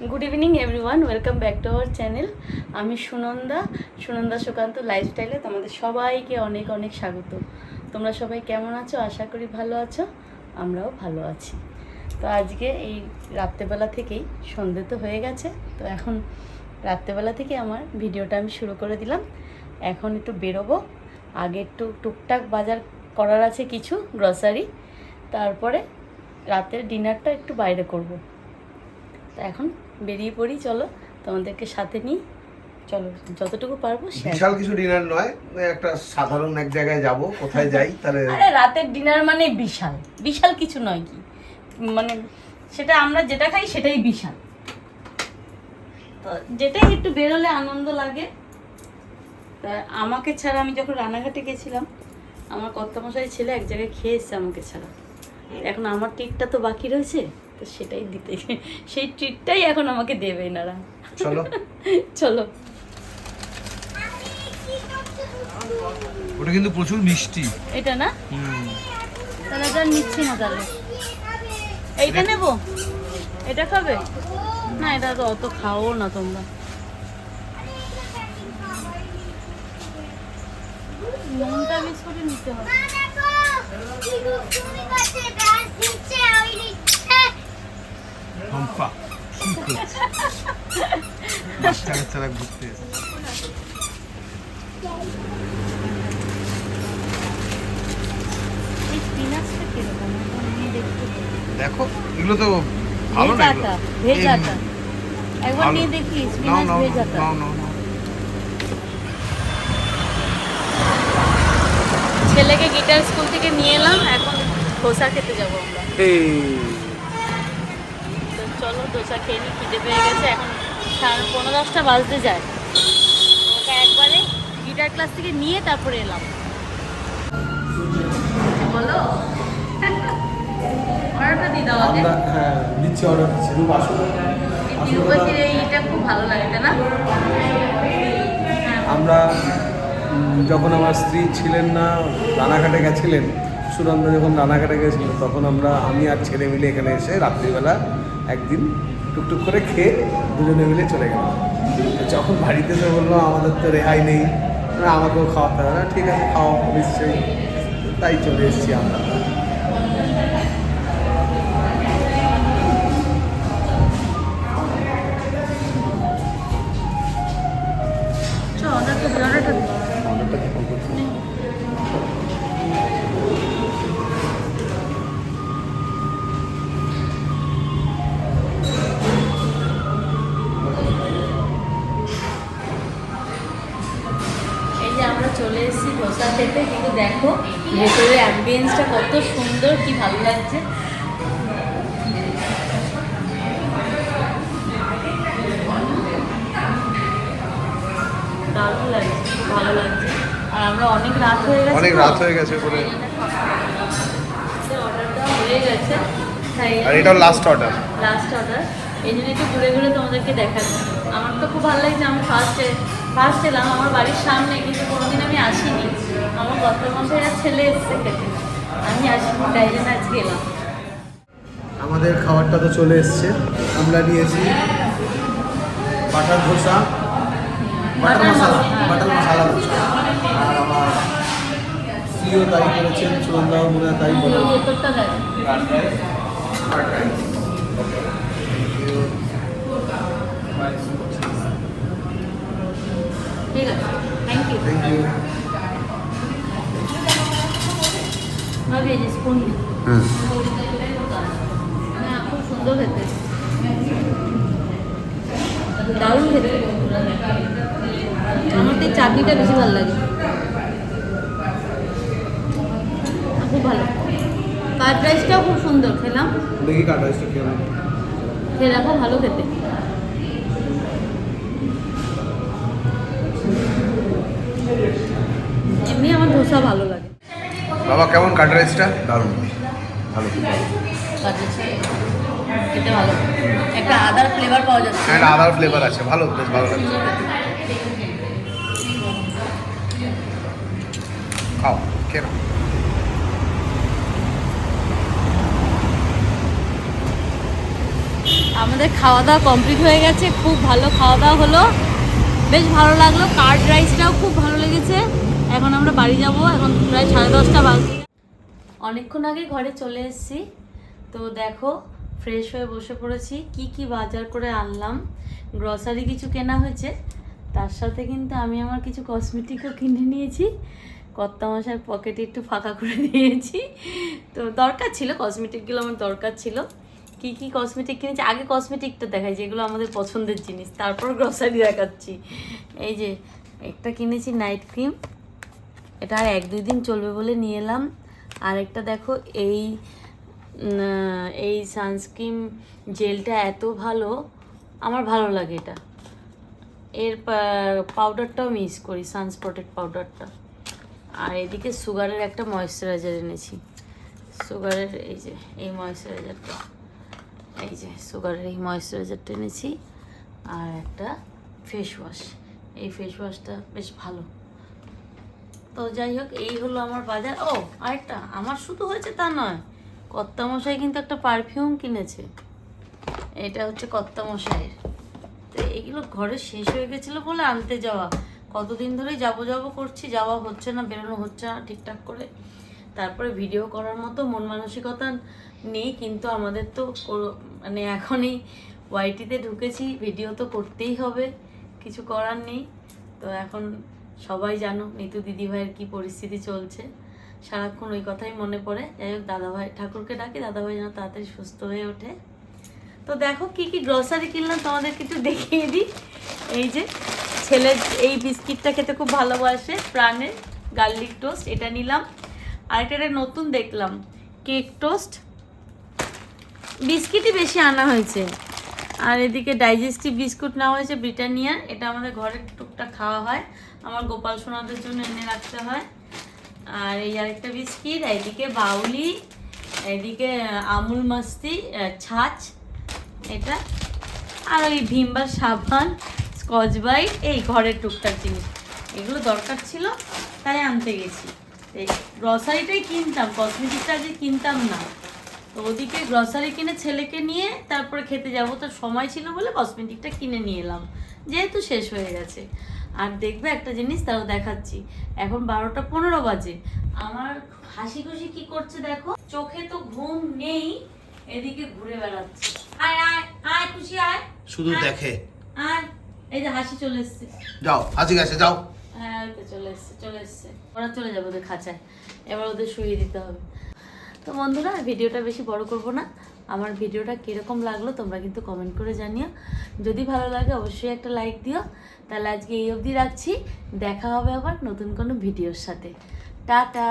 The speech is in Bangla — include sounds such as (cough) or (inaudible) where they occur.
Good evening everyone welcome back to our channel আমি সুনন্দা সুনন্দা সুকান্ত লাইফস্টাইলে তোমাদের সবাইকে অনেক অনেক স্বাগত। তোমরা সবাই কেমন আছো? আশা করি ভালো আছো। আমরাও ভালো আছি। তো আজকে এই রাত্রেবেলা থেকেই সন্ধে তো হয়ে গেছে। তো এখন রাত্রেবেলা থেকে আমার ভিডিওটা আমি শুরু করে দিলাম। এখন একটু বেরোবো। আগে একটু টুকটাক বাজার করার আছে কিছু গ্রসারি তারপরে রাতের ডিনারটা একটু বাইরে করব। তো এখন বেরিয়ে পড়ি চলো তোমাদেরকে সাথে নিই। চলো যতটুকু পারব বিশাল কিছু ডিনার নয় একটা সাধারণ এক জায়গায় যাব কোথায় যাই তাহলে (laughs) আরে রাতের ডিনার মানে বিশাল বিশাল কিছু নয় কি? মানে সেটা আমরা যেটা খাই সেটাই বিশাল। তো যেটাই একটু বেরোলে আনন্দ লাগে। তা আমাকে ছাড়া আমি যখন রানাঘাটে গেছিলাম আমার কর্তামশাই ছেলে এক জায়গায় খেয়ে এসছে আমাকে ছাড়া। এখন আমার টিকটা তো বাকি রয়েছে। তো সেটাই দিতে। সেই ট্রিটটাই এখন আমাকে দেবে এনারা। চলো। (laughs) চলো। ওটা কিন্তু প্রচুর মিষ্টি। এটা না? তাহলে এটা নিচ্ছি না তাহলে। এইটা নেব? এটা খাবে? না এটা তো অত খাও না তোমরা। নুনটা নিতে হবে। হাম্পা মাস্টারের ছাড়া ঘুরতে। দেখো এগুলো তো ভালো না একবার নিয়ে দেখি নাও স্পিনাচ নাও নাও নাও নাও। ছেলেকে গিটার স্কুল থেকে নিয়ে এলাম এখন ধোসা খেতে যাব আমরা। চলো দোসা খেয়ে নিই খিদে পেয়ে গেছে এখন সাড়ে পনেরো দশটা বাজতে যায়। ওকে একবারে গিটার ক্লাস থেকে নিয়ে তারপরে এলাম। বলো? অর্ডারটা দিয়ে দাও আগে। আমরা হ্যাঁ দিচ্ছি অর্ডার দিচ্ছি রূপ আসুন তিরুপতির এইটা খুব ভালো লাগে তাই না? আমরা যখন আমার স্ত্রী ছিলেন না রানাঘাটে গেছিলেন সুনন্দা যখন রানাঘাটে গেছিল তখন আমরা আমি আর ছেলে মিলে এখানে এসে রাত্রিবেলা একদিন টুকটুক করে খেয়ে দুজনে মিলে চলে গেলাম যখন বাড়িতে এসে বলল আমাদের তো রেহাই নেই। আমাকেও খাওয়াতে হবে। না ঠিক আছে খাওয়া নিশ্চয়ই। তাই চলে এসেছি আমরা। অর্ডারটা ধোসা খেতে কিন্তু দেখো ভেতরে অ্যাম্বিয়েন্সটা কত সুন্দর কি ভালো লাগছে। দারুণ লাগছে ভালো লাগছে। আর আমরা অনেক রাত হয়ে গেছে অনেক রাত হয়ে গেছে অর্ডারটা হয়ে গেছে। তাই আর এটাও লাস্ট অর্ডার লাস্ট অর্ডার এই জন্য একটু ঘুরে ঘুরে তোমাদেরকে দেখাচ্ছি আমার তো খুব ভালো লাগছে আমি ফার্স্টে ফার্স্ট এলাম আমার বাড়ির সামনে কিন্তু কোনোদিন আমি আসিনি। আমার গত মাসে ছেলে এসছে খেতে আমি আসিনি তাই জন্য আজকে এলাম। আমাদের খাবারটা তো চলে এসছে। আমরা নিয়েছি butter dosa butter masala. Butter masala dosa. আর আমার স্ত্রীও তাই করেছেন সুগন্ধাও মনে হয় তাই দেখ ঠিক আছে। থ্যাংক ইউ থ্যাংক ইউ দারুণ খেতে। আমার তো চাটনিটা বেশি ভালো লাগে। খুব ভালো। কার্ড রাইসটাও খুব সুন্দর খেলাম। দেখি কাটা রাইসটা খেয়ে নাও। খেয়ে দেখো ভালো খেতে। এমনি আমার ধোসা ভালো লাগে। বাবা কেমন কাট রাইসটা? দারুণ। ভালো খুব ভালো। খেতে ভালো। একটা আদার ফ্লেভার পাওয়া যাচ্ছে। হ্যাঁ আদার ফ্লেভার আছে। ভালো বেশ ভালো লাগছে। খাও। আমি আমাদের খাওয়া দাওয়া কমপ্লিট হয়ে গেছে। খুব ভালো খাওয়া দাওয়া হলো। বেশ ভালো লাগল। কার্ড রাইসটাও খুব ভালো লেগেছে। এখন আমরা বাড়ি যাব, এখন প্রায় সাড়ে দশটা বাজে। অনেকক্ষণ আগে ঘরে চলে এসেছি। তো দেখো ফ্রেশ হয়ে বসে পড়েছি। কি কি বাজার করে আনলাম। গ্রসারি কিছু কেনা হয়েছে। তার সাথে কিন্তু আমি আমার কিছু কসমেটিকও কিনে নিয়েছি। কর্তা মশার পকেটে একটু ফাঁকা করে দিয়েছি। তো দরকার ছিল কসমেটিকগুলো আমার দরকার ছিল। কি কি কসমেটিক কিনেছি? আগে কসমেটিকটা দেখাই, যেগুলো আমাদের পছন্দের জিনিস। তারপর গ্রসারি দেখাচ্ছি। এই যে, একটা কিনেছি নাইট ক্রিম এটা আর এক দুই দিন চলবে বলে নিয়ে এলাম। আরেকটা দেখো, এই এই সানস্ক্রিন জেলটা এত ভালো, আমার ভালো লাগে এটা। এর পাউডারটাও মিস করি সানস্পটেড পাউডারটা। আর এদিকে সুগারের একটা ময়েশ্চারাইজার এনেছি। সুগারের, এই যে, এই ময়েশ্চারাইজারটা। এই যে, সুগারের এই ময়েশ্চারাইজারটা এনেছি। আর একটা ফেস ওয়াশ। এই ফেস ওয়াশটা বেশ ভালো। তো যাই হোক, এই হলো আমার বাজার। ও, আরেকটা, আমার শুধু হয়েছে তা নয়, কর্তামশাই কিন্তু একটা পারফিউম কিনেছে। এটা হচ্ছে কর্তামশাইয়ের। তো এগুলো ঘরে শেষ হয়ে গেছিল বলে আনতে যাওয়া। কতদিন ধরেই যাব যাব করছি, যাওয়া হচ্ছে না, বেরোনো হচ্ছে না ঠিকঠাক করে। তারপরে ভিডিও করার মতো মন মানসিকতা নেই, কিন্তু আমাদের তো মানে এখনই ওয়াইটিতে ঢুকেছি ভিডিও তো করতেই হবে, কিছু করার নেই। তো এখন সবাই জানো নিতু দিদিভাইয়ের কি পরিস্থিতি চলছে। সারাক্ষণ ওই কথাই মনে পড়ে। যাই হোক, দাদাভাই, ঠাকুরকে ডাকি, দাদাভাই যেন তাড়াতাড়ি সুস্থ হয়ে ওঠে। তো দেখো কি কি গ্রসারি কিনলাম, তোমাদেরকে একটু দেখিয়ে দিই। এই যে, ছেলে, এই বিস্কিটটা খেতে খুব ভালোবাসে প্রাণের গার্লিক টোস্ট এটা নিলাম। আরেকটা এটা নতুন দেখলাম কেক টোস্ট বিস্কিটই বেশি আনা হয়েছে। আর এদিকে ডাইজেস্টিভ বিস্কুট নেওয়া হয়েছে ব্রিটানিয়া এটা আমাদের ঘরে টুকটাক খাওয়া হয়। আমার গোপাল সোনাদের জন্য এনে রাখতে হয়। আর এই আরেকটা বিস্কিট, এদিকে বাউলি, এদিকে আমুল মাস্তি ছাঁচ, এটা, আর ওই ভিমবার সাবান, স্কচ ব্রাইট এই ঘরের টুকটাক জিনিস। এগুলো দরকার ছিল, তাই আনতে গেছি। এই গ্রসারিটাই কিনতাম কসমেটিকটা আগে কিনতাম না। তো ওদিকে গ্রসারি কিনে ছেলেকে নিয়ে তারপরে খেতে যাব। তো সময় ছিল বলে কসমেটিকটা কিনে নিয়ে এলাম। যেহেতু শেষ হয়ে গেছে। আর দেখবে একটা জিনিস তাও দেখাচ্ছি। এখন বারোটা পনেরো বাজে। আমার হাসি খুশি কি করছে দেখো? চোখে তো ঘুম নেই এদিকে ঘুরে বেড়াচ্ছে। আয় আয় আয় খুশি আয়। শুধু দেখে। আয়। এই যে হাসি চলে এসছে। যাও হাসি গেছে যাও। হ্যাঁ চলে এসছে চলে এসছে। ওরা চলে যাবে ওদের খাঁচায়। এবার ওদের শুয়ে দিতে হবে। তো বন্ধুরা, ভিডিওটা বেশি বড় করব না। আমার ভিডিওটা কীরকম লাগল তোমরা কিন্তু কমেন্ট করে জানিও। যদি ভালো লাগে অবশ্যই একটা লাইক দিও। তাহলে আজকে এই অবধি রাখছি। দেখা হবে আবার নতুন কোনো ভিডিওর সাথে। টাটা!